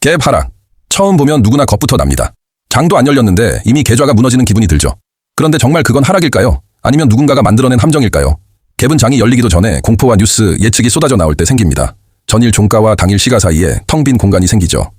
갭 하락. 처음 보면 누구나 겁부터 납니다. 장도 안 열렸는데 이미 계좌가 무너지는 기분이 들죠. 그런데 정말 그건 하락일까요? 아니면 누군가가 만들어낸 함정일까요? 갭은 장이 열리기도 전에 공포와 뉴스, 예측이 쏟아져 나올 때 생깁니다. 전일 종가와 당일 시가 사이에 텅 빈 공간이 생기죠.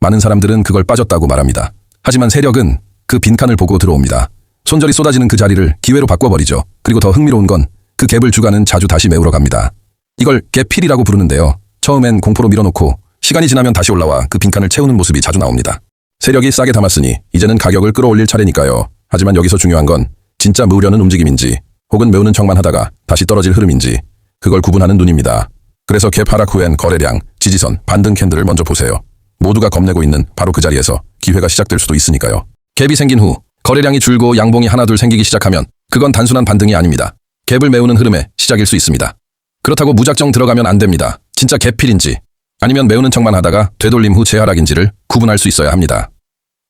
많은 사람들은 그걸 빠졌다고 말합니다. 하지만 세력은 그 빈칸을 보고 들어옵니다. 손절이 쏟아지는 그 자리를 기회로 바꿔버리죠. 그리고 더 흥미로운 건 그 갭을 주가는 자주 다시 메우러 갑니다. 이걸 갭필이라고 부르는데요. 처음엔 공포로 밀어놓고 시간이 지나면 다시 올라와 그 빈칸을 채우는 모습이 자주 나옵니다. 세력이 싸게 담았으니 이제는 가격을 끌어올릴 차례니까요. 하지만 여기서 중요한 건 진짜 모으려는 움직임인지 혹은 메우는 척만 하다가 다시 떨어질 흐름인지 그걸 구분하는 눈입니다. 그래서 갭 하락 후엔 거래량, 지지선, 반등 캔들을 먼저 보세요. 모두가 겁내고 있는 바로 그 자리에서 기회가 시작될 수도 있으니까요. 갭이 생긴 후 거래량이 줄고 양봉이 하나 둘 생기기 시작하면 그건 단순한 반등이 아닙니다. 갭을 메우는 흐름의 시작일 수 있습니다. 그렇다고 무작정 들어가면 안 됩니다. 진짜 갭필인지 아니면 메우는 척만 하다가 되돌림 후 재하락인지를 구분할 수 있어야 합니다.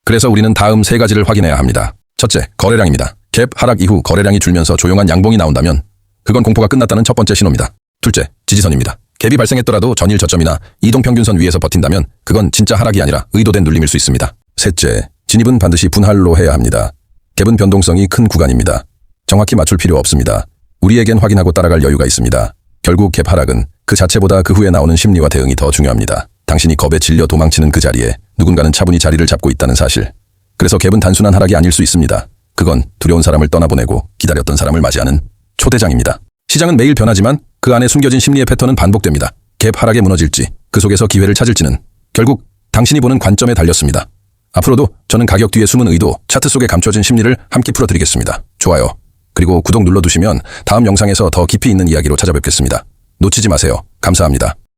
그래서 우리는 다음 세 가지를 확인해야 합니다. 첫째, 거래량입니다. 갭 하락 이후 거래량이 줄면서 조용한 양봉이 나온다면 그건 공포가 끝났다는 첫 번째 신호입니다. 둘째, 지지선입니다. 갭이 발생했더라도 전일 저점이나 이동평균선 위에서 버틴다면 그건 진짜 하락이 아니라 의도된 눌림일 수 있습니다. 셋째, 진입은 반드시 분할로 해야 합니다. 갭은 변동성이 큰 구간입니다. 정확히 맞출 필요 없습니다. 우리에겐 확인하고 따라갈 여유가 있습니다. 결국 갭 하락은 그 자체보다 그 후에 나오는 심리와 대응이 더 중요합니다. 당신이 겁에 질려 도망치는 그 자리에 누군가는 차분히 자리를 잡고 있다는 사실. 그래서 갭은 단순한 하락이 아닐 수 있습니다. 그건 두려운 사람을 떠나보내고 기다렸던 사람을 맞이하는 초대장입니다. 시장은 매일 변하지만 그 안에 숨겨진 심리의 패턴은 반복됩니다. 갭 하락에 무너질지 그 속에서 기회를 찾을지는 결국 당신이 보는 관점에 달렸습니다. 앞으로도 저는 가격 뒤에 숨은 의도, 차트 속에 감춰진 심리를 함께 풀어드리겠습니다. 좋아요. 그리고 구독 눌러두시면 다음 영상에서 더 깊이 있는 이야기로 찾아뵙겠습니다. 놓치지 마세요. 감사합니다.